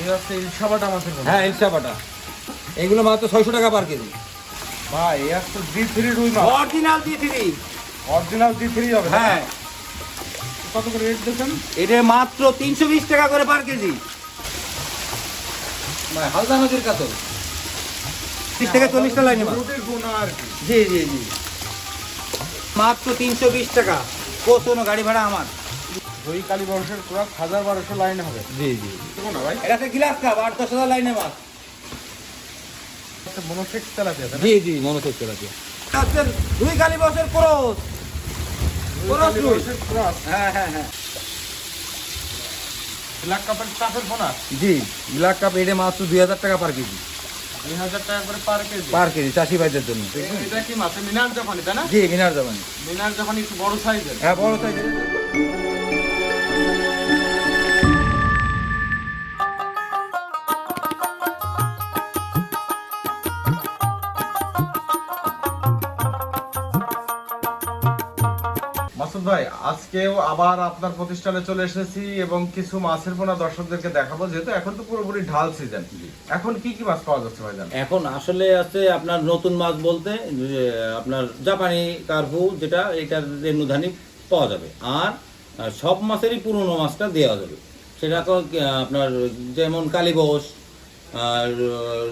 এই হচ্ছে ইলশাবাটা মাছের পোনা হ্যাঁ এগুলো মাত্র ছয়শো টাকা পার কেজি। ভাই এই হচ্ছে জি থ্রি রুই মাছ। Original the three original G three হবে হ্যাঁ। কত করে রেট এটা মাত্র তিনশো বিশ টাকা করে পার কেজি। ভাই হালদা নদীর কাতল। তিরিশ থেকে চল্লিশটা লাইনে মাছ। রুটির আর জি জি জি। মাত্র তিনশো বিশ টাকা। গাড়ি ভাড়া আমার। রুই কালী বর্ষের ক্রস হাজার বারোশো লাইন হবে। জি জি। না ভাই? এটাতে গিলাস কাপ আট দশ হাজার লাইনে মাছ। একটা মনোসেক্স তেলাপিয়া? জি জি মনোযোগ তেলাপিয়া। দুই কালী বছর ক্রস। ক্রস হ্যাঁ হ্যাঁ হ্যাঁ। ব্ল্যাক কাপের চাপের পোনা জি ব্ল্যাক কাপ এটা মাত্র দুই হাজার টাকা পার কেজি। দুই হাজার টাকা করে পার কেজি? পার কেজি চাষি ভাইদের জন্য। এটা কি মাছ মিনার জাপানি তাই না? জি মিনার জামানি মিনার জাপানি একটু বড় সাইজের। হ্যাঁ বড় সাইজের। আজকেও আবার আপনার প্রতিষ্ঠানে চলে এসেছি এবং কিছু মাছের পোনা দর্শকদেরকে দেখাবো যেহেতু এখন তো পুরোপুরি ঢাল সিজন এখন কি কি মাছ পাওয়া যাচ্ছে ভাইজান? এখন আসলে আছে আপনার নতুন মাছ বলতে আপনার জাপানি কার্ভু যেটা এটার রেণুধানি পাওয়া যাবে। আর সব মাছেরই পুরনো মাছটা দেওয়া যাবে। সেটা তো আপনার যেমন কালীবস আর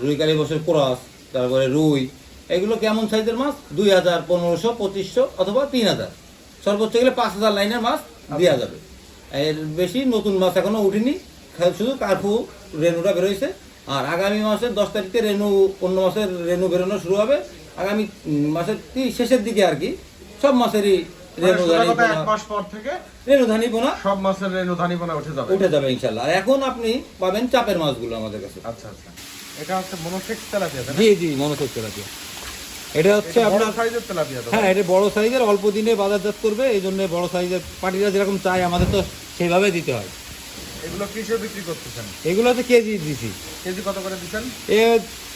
রুই কালীবসের ক্রস তারপরে রুই এগুলো কেমন সাইজের মাছ? দুই হাজার পনেরোশো পঁচিশশো অথবা তিন হাজার। সর্বোচ্চ গেলে পাঁচ হাজার লাইনের মাছ দেওয়া যাবে। এর বেশি নতুন মাছ এখনও উঠেনি। শুধু কার্ফু রেনুটা বেরোইছে। আর আগামী মাসের দশ তারিখে রেনু অন্য মাসের রেনু বেরোনো শুরু হবে। আগামী মাসের শেষের দিকে আর কি। সব মাসেরই মানে রেনু সোজা ধানি কথা এক পোনা পর থেকে রেনু ধানি সব মাছের রেণুধানি পোনা উঠে যাবে। উঠে যাবে ইনশাল্লাহ। আর এখন আপনি পাবেন চাপের মাছগুলো আমাদের কাছে। আচ্ছা আচ্ছা। এটা হচ্ছে মনোসেক্স তেলাপিয়া জি জি মনোযোগ তেলাপিয়া। এটা হচ্ছে আপনার সাইজের তেলাপিয়া তো। হ্যাঁ এটা বড় সাইজের অল্প দিনে বাজারজাত করবে এই জন্য বড় সাইজের পার্টিরা যেরকম চাই আমাদের তো সেইভাবে দিতে হয়। এগুলো কিসে বিক্রি করতেছেন? এগুলো হচ্ছে কেজি দিছি। কেজি কত করে দিচ্ছেন এ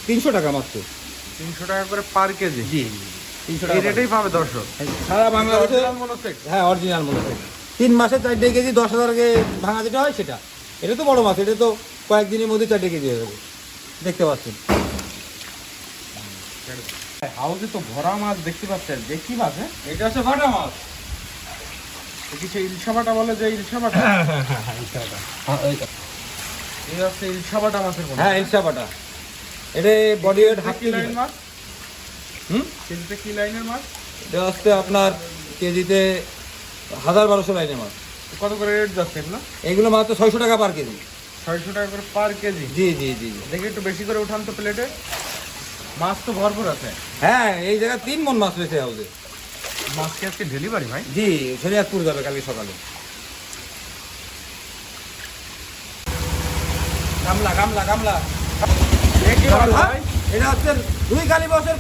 তিনশো টাকা মাত্র। তিনশো টাকা করে পার কেজি? জি তিনশো টাকা রেটেই পাবে দর্শক। সারা বাংলাদেশে। হ্যাঁ অরিজিনাল মনে হয় তিন মাসে চারটে কেজি দশ হাজারকে ভাঙা যেটা হয় সেটা। এটা তো বড় মাছ এটা তো কয়েকদিনের মধ্যে চারটে কেজি হয়ে যাবে। দেখতে পাচ্ছেন। হাউসে তো ভরা মাছ দেখতে পাচ্ছেন। যে কি মাছ হ্যাঁ? এটা হচ্ছে ফাটা মাছ। এ ইলশাবাটা বলে যে ইলশাবাটা? এই হচ্ছে ইলশাবাটা মাছের হ্যাঁ ইলশা এটা বডি ওয়েট হাফ কেজি। মাছ? হুম? কেজিতে কি লাইনের মাছ? এটা হচ্ছে আপনার কেজিতে হাজার বারোশো লাইনের মাছ। কত করে রেট যাচ্ছে এগুলো? এগুলো মাত্র ছয়শো টাকা পার কেজি। ছয়শো টাকা করে পার কেজি? জি জি জি জি। দেখি একটু বেশি করে উঠান তো প্লেটে মাছ তো ভরপুর আছে। হ্যাঁ এই জায়গায় তিন মন মাছ রয়েছে মাছ কি আজকে ডেলিভারি ভাই? জি শরিয়াতপুর যাবে কালকে সকালে। গামলা গামলা গামলা। এটা হচ্ছে দুই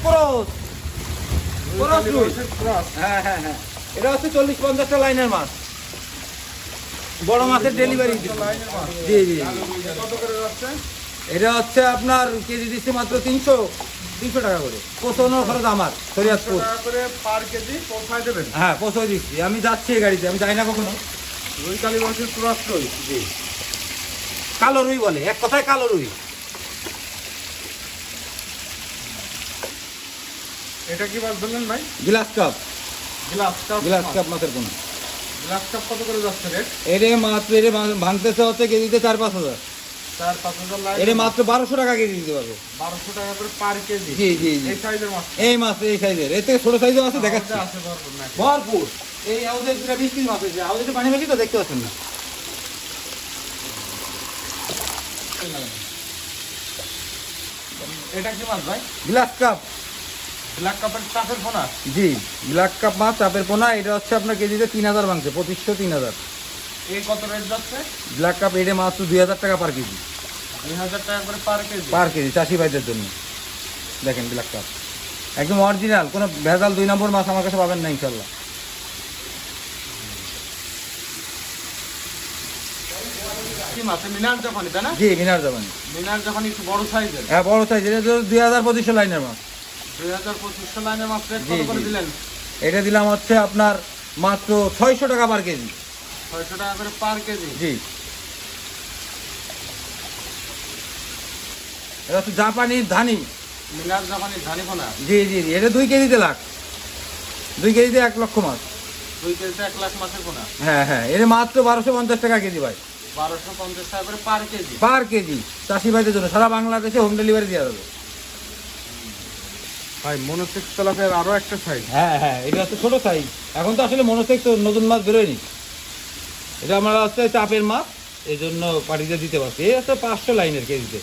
ক্রস। Cross cross. হ্যাঁ হ্যাঁ হ্যাঁ। এটা হচ্ছে চল্লিশ পঞ্চাশটা লাইনের মাছ। বড় মাছের ডেলিভারি জি জি এটা হচ্ছে আপনার কেজি দিচ্ছে মাত্র তিনশো। তিনশো টাকা করে। পৌঁছানোর খরচ আমার পার কেজি পৌঁছায় দেবেন? হ্যাঁ দিচ্ছি। আমি যাচ্ছি এই গাড়িতে আমি যাই না কখনো। রুই ক্রস জি। কালো রুই বলে এক কথায় কালো রুই। এটা কি মাছ বললেন ভাই? Glass carp. Glass carp. Glass carp মাছের কোনো? গ্লাস কাপ কত করে যাচ্ছে রেট? এরে মাত্র এরে ভাঙতেছে হচ্ছে কেজিতে চার পাঁচ হাজার। চার পাঁচ হাজার লাইন এরে মাত্র বারোশো টাকা কেজি দিতে পারব। বারোশো টাকা করে পার কেজি। জি জি জি। এই সাইজের মাছ। এই মাছ এই সাইজের এর। থেকে ছোট সাইজও আছে দেখাচ্ছি। আমাদের আছে ভরপুর ভরপুর। এই হাউসে দুটা বিশ পিস মাছ হয়েছে পানি বেশি তো দেখতে পাচ্ছেন না। এটা কি মাছ ভাই? গ্লাস কাপ ব্ল্যাক কাপের চাষের ফোনা জি ব্ল্যাক কাপ মাছ চাপের পোনা। এটা হচ্ছে আপনার কেজিতে তিন হাজার ভাঙছে পঁচিশশো তিন হাজার। এই কত রেট যাচ্ছে? ব্ল্যাক কাপ এটা মাত্র দুই হাজার টাকা পার কেজি। দুই হাজার টাকা করে পার কেজি? পার কেজি চাষি ভাইদের জন্য। দেখেন ব্ল্যাক কাপ একদম অরিজিনাল কোনো ভেজাল দুই নম্বর মাছ আমার কাছে পাবেন না ইনশাল্লাহ মিনার জাপানি জি মিনার মিনার জাপানি একটু বড় সাইজের। হ্যাঁ বড় দুই হাজার পঁচিশশো লাইনের মাছ। দুই হাজার পঁচিশশো লাইনের মাছ রেট করে দিলেন? এটা দিলাম হচ্ছে আপনার মাত্র ছয়শো টাকা পার কেজি। ছয়শো টাকা করে পার কেজি। জি। এটা হচ্ছে জাপানির ধানি। মিনার জাপানি ধানিপোনা জি জি জি এটা দুই কেজিতে লাখ। দুই কেজিতে এক লক্ষ মাছ। দুই কেজিতে এক লাখ মাছের পোনা। হ্যাঁ হ্যাঁ এটা মাত্র বারোশো পঞ্চাশ টাকা কেজি ভাই। বারোশো পঞ্চাশ টাকা করে পার কেজি। পার কেজি চাষি ভাইদের জন্য। সারা বাংলাদেশে হোম ডেলিভারি দেওয়া যাবে। ভাই মনোসেক্স তেলাপের আরও একটা সাইজ হ্যাঁ হ্যাঁ এটা হচ্ছে ছোটো সাইজ এখন তো আসলে মনোসেক তো নতুন মাছ বেরোয়নি। এটা আমরা হচ্ছে চাপের মাছ এই জন্য পার্টিতে দিতে পারছি। এই হচ্ছে পাঁচশো লাইনের কেজিতে।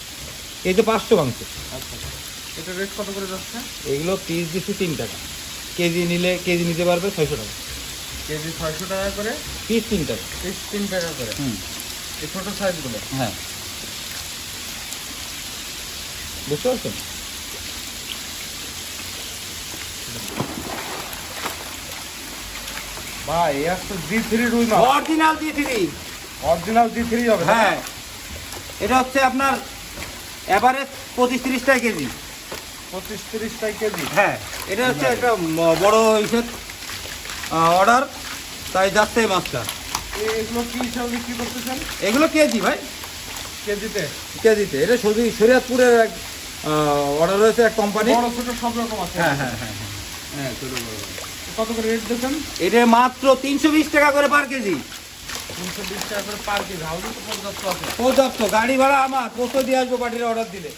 এই তো পাঁচশো মাংস। আচ্ছা। এটা রেট কত করে যাচ্ছে? এগুলো পিস দিচ্ছি তিন টাকা। কেজি নিলে কেজি নিতে পারবে ছয়শো টাকা। কেজি ছয়শো টাকা করে পিস তিন টাকা। পিস তিন টাকা করে। হুম। এই ছোট সাইজগুলো? হ্যাঁ। বুঝতে পারছেন? ভাই এর তো জি থ্রি রুই মাছ। Original three original G three হবে হ্যাঁ। এটা হচ্ছে আপনার এভারেজ পঁচিশ তিরিশ টাকা কেজি। পঁচিশ তিরিশ টাকা কেজি? হ্যাঁ এটা হচ্ছে একটা বড় ইসের অর্ডার তাই যাচ্ছে এই মাছটা। এগুলো কি হিসাবে বিক্রি করতেছেন? এগুলো কেজি ভাই। কেজিতে? কেজিতে। এটা শুধু শরীয়তপুরের এক অর্ডার রয়েছে এক কোম্পানি বড় ছোট সব রকম আছে। হ্যাঁ হ্যাঁ হ্যাঁ। হ্যাঁ ছোট বড়। কত করে রেট দিচ্ছেন এটা মাত্র তিনশো বিশ টাকা করে পার কেজি। তিনশো বিশ টাকা করে পার কেজি। হাউসে তো পর্যাপ্ত আছে। পর্যাপ্ত। গাড়ি ভাড়া আমার। পোস্ট দিয়ে আসব পার্টির অর্ডার দিলে?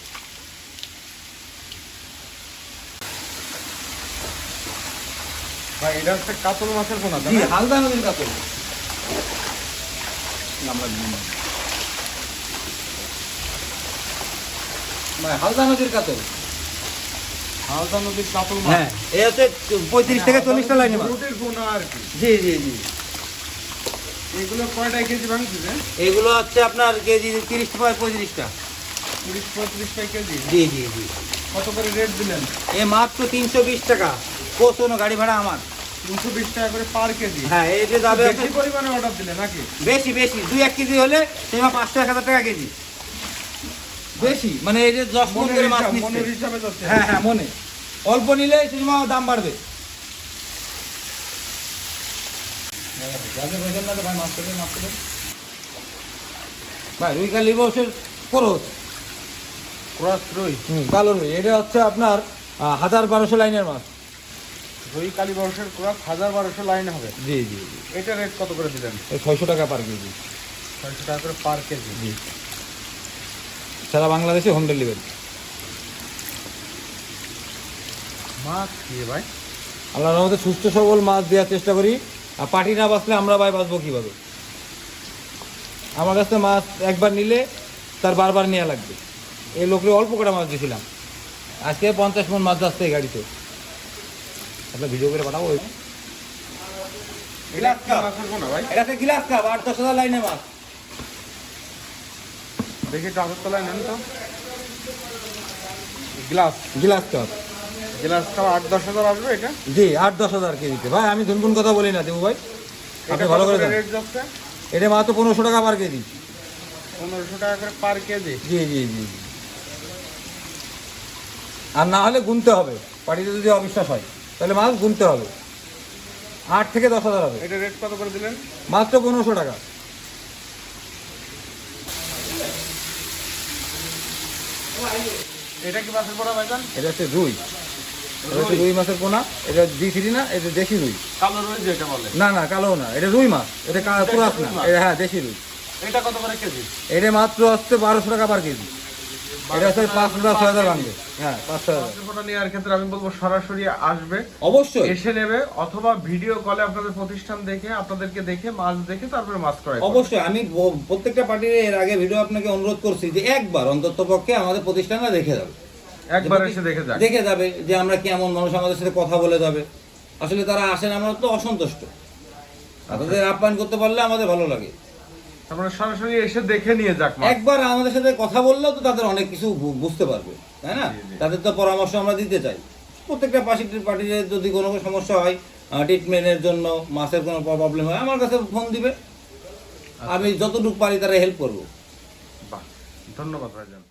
ভাই এটা হচ্ছে কাতল মাছের পোনা জি হালদা নদীর কাছে আমরা মানে হালদা নদীর কাতল। হালদা নদীর হ্যাঁ এই হচ্ছে পঁয়ত্রিশ থেকে চল্লিশটা লাইনে রুটির পোনা আর কি। জি জি জি। এগুলো কয়টায় কেজি ভাঙছে যে এইগুলো হচ্ছে আপনার কেজি তিরিশ থেকে পঁয়ত্রিশটা তিরিশ পঁয়ত্রিশ টাকা কেজি? জি জি জি। কত করে রেট দিলেন? এ মাত্র তিনশো বিশ টাকা। পৌঁছানো গাড়ি ভাড়া আমার? তিনশো বিশ টাকা করে পার কেজি? হ্যাঁ এই যে যাবে বেশি পরিমাণে অর্ডার দিলেন নাকি? বেশি বেশি। দুই এক কেজি হলে সেটা পাঁচশো এক হাজার টাকা কেজি। বেশি মানে এই যে দশ মন করে মাছ নিচ্ছে। হ্যাঁ হ্যাঁ মনে। অল্প নিলে দাম বাড়বে। ভাই রুই কালি বসের খরচ। ক্রস রুই? কালো রুই। এটা হচ্ছে আপনার হাজার বারোশো লাইনের মাছ। রুই কালী বর্ষের ক্রস হাজার বারোশো লাইন হবে। জি জি এটা রেট কত করে দিলেন? ছয়শো টাকা পার কেজি। ছয়শো টাকা করে পার কেজি। জি। সারা বাংলাদেশে হোম ডেলিভারি মাছ কি ভাই? আল্লাহর রহমতে সুস্থ সবল মাছ দেওয়ার চেষ্টা করি। আর পাটি না বাঁচলে আমরা ভাই বাঁচবো কীভাবে? আমার কাছে মাছ একবার নিলে তার বারবার নেওয়া লাগবে। এই লোকের অল্প করে মাছ দিয়েছিলাম আজকে পঞ্চাশ মন মাছ যাচ্ছে এই গাড়িতে। আপনার ভিডিও করে পাঠাবো? এটা গিলাস কাপ আট দশ হাজার লাইনে মাছ। দেখি টাকার তলায় নেন তো। গ্লাস। গিলাস কাপ গ্লাস খাওয়া আট দশ হাজার আসবে এটা? জি আট দশ হাজার কেজিতে। ভাই আমি ধুনকুন কথা বলি না দেবু ভাই। আপনি ভালো করে জানেন। এটা মাত্র পনেরোশো টাকা পার কেজি। পনেরোশো টাকা করে পার কেজি? জি জি জি। আর না হলে গুনতে হবে। পার্টিতে যদি অবিশ্বাস হয় তাহলে মাছ গুনতে হবে। আট থেকে দশ হাজার হবে। এটা রেট কত করে দিলেন? মাত্র পনেরোশো টাকা। এটা কি মাছের পোনা ভাইজান? এটা হচ্ছে রুই। এটা হচ্ছে রুই মাছের পোনা। এটা না এটা দেশি রুই। কালো রুই যেটা বলে। না না কালো না এটা রুই মাছ। এটা কা- পুরাস না এটা হ্যাঁ দেশি রুই। এটা কত করে কেজি? এটা মাত্র হচ্ছে বারোশো টাকা পার কেজি। এটা হচ্ছে পাঁচ হাজার ছয় হাজার ভাঙবে হ্যাঁ পাঁচ ছয় হাজার মাছের নেওয়ার ক্ষেত্রে আমি বলব সরাসরি আসবে। অবশ্যই। এসে নেবে অথবা ভিডিও কলে আপনাদের প্রতিষ্ঠান দেখে আপনাদেরকে দেখে মাছ দেখে তারপরে মাছ অবশ্যই আমি প্রত্যেকটা পার্টির এর আগে ভিডিও আপনাকে অনুরোধ করছি যে একবার অন্তত পক্ষে আমাদের প্রতিষ্ঠানটা দেখে যাবে। একবার এসে দেখে যাক। দেখে যাবে যে আমরা কেমন মানুষ আমাদের সাথে কথা বলে যাবে। আসলে তারা আসেন আমরা তো অসন্তুষ্ট। আর তাদের আপ্যায়ন করতে পারলে আমাদের ভালো লাগে। তারপরে সরাসরি এসে দেখে নিয়ে যাক একবার আমাদের সাথে কথা বললেও তো তাদের অনেক কিছু বুঝতে পারবে তাই না। তাদের তো পরামর্শ আমরা দিতে চাই। প্রত্যেকটা পাশি পার্টিতে যদি কোনো সমস্যা হয় ট্রিটমেন্টের জন্য মাছের কোনো প্রবলেম হয় আমার কাছে ফোন দিবে। আমি যতটুকু পারি তারা হেল্প করব। ধন্যবাদ ভাইজান।